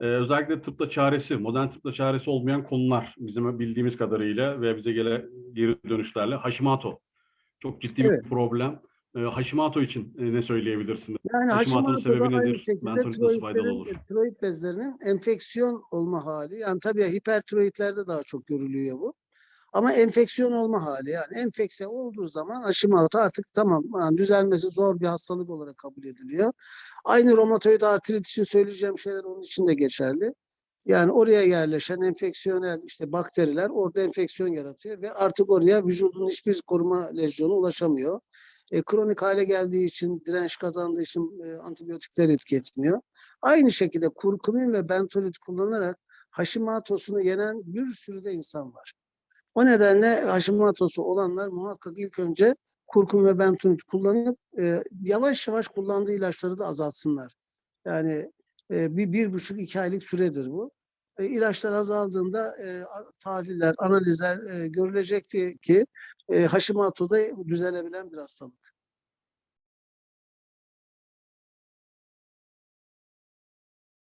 Ee, özellikle tıpta çaresi, modern tıpta çaresi olmayan konular bizim bildiğimiz kadarıyla ve bize gelen geri dönüşlerle Hashimoto. Çok ciddi Evet. bir problem. Ee, Hashimoto için e, ne söyleyebilirsiniz? Yani Hashimoto'nun Hashimoto'da sebebi nedir? Mentorit nasıl faydalı olur? tiroid bezlerinin enfeksiyon olma hali. Yani tabii hipertiroidlerde daha çok görülüyor bu. Ama enfeksiyon olma hali yani enfekse olduğu zaman Hashimoto artık tamam yani düzelmesi zor bir hastalık olarak kabul ediliyor. Aynı romatoid artrit için söyleyeceğim şeyler onun için de geçerli. Yani oraya yerleşen enfeksiyonel işte bakteriler orada enfeksiyon yaratıyor ve artık oraya vücudun hiçbir koruma lezyonu ulaşamıyor. E, kronik hale geldiği için, direnç kazandığı için e, antibiyotikler etki etmiyor. Aynı şekilde kurkumin ve bentolit kullanarak Hashimoto'sunu yenen bir sürü de insan var. O nedenle Hashimoto'su olanlar muhakkak ilk önce kurkum ve bentonit kullanıp e, yavaş yavaş kullandığı ilaçları da azaltsınlar. Yani e, bir, bir buçuk iki aylık süredir bu. E, ilaçlar azaldığında e, tahliller, analizler e, görülecekti ki e, Hashimoto'da düzelebilen bir hastalık.